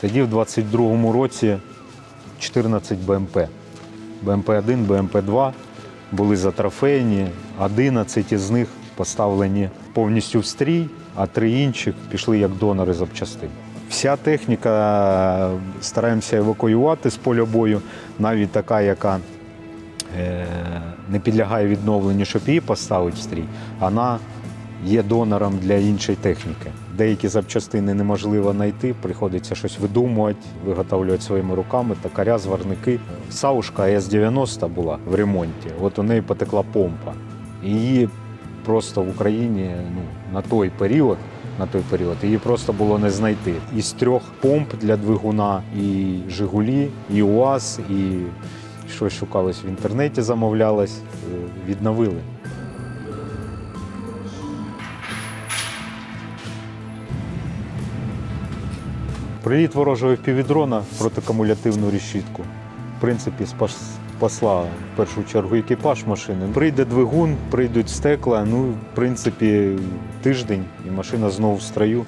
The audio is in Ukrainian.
Тоді в 22-му році 14 БМП. БМП-1, БМП-2 були затрофейні, 11 із них поставлені повністю в стрій, а три інших пішли як донори запчастин. Вся техніка е, стараємося евакуювати з поля бою, навіть така, яка е, не підлягає відновленню, щоб її поставити в стрій, вона є донором для іншої техніки. Деякі запчастини неможливо знайти, приходиться щось видумувати, виготовлювати своїми руками, токаря, зварники. Саушка С-90 була в ремонті, от у неї потекла помпа. Її просто в Україні ну, на той період, на той період її просто було не знайти. Із трьох помп для двигуна і Жигулі, і УАЗ, і щось шукалось в інтернеті, замовлялось, е, відновили. Приліт ворожого півдрона проти кумулятивну решітку. В принципі, спасла в першу чергу екіпаж машини. Прийде двигун, прийдуть стекла. Ну, в принципі, тиждень і машина знову в строю.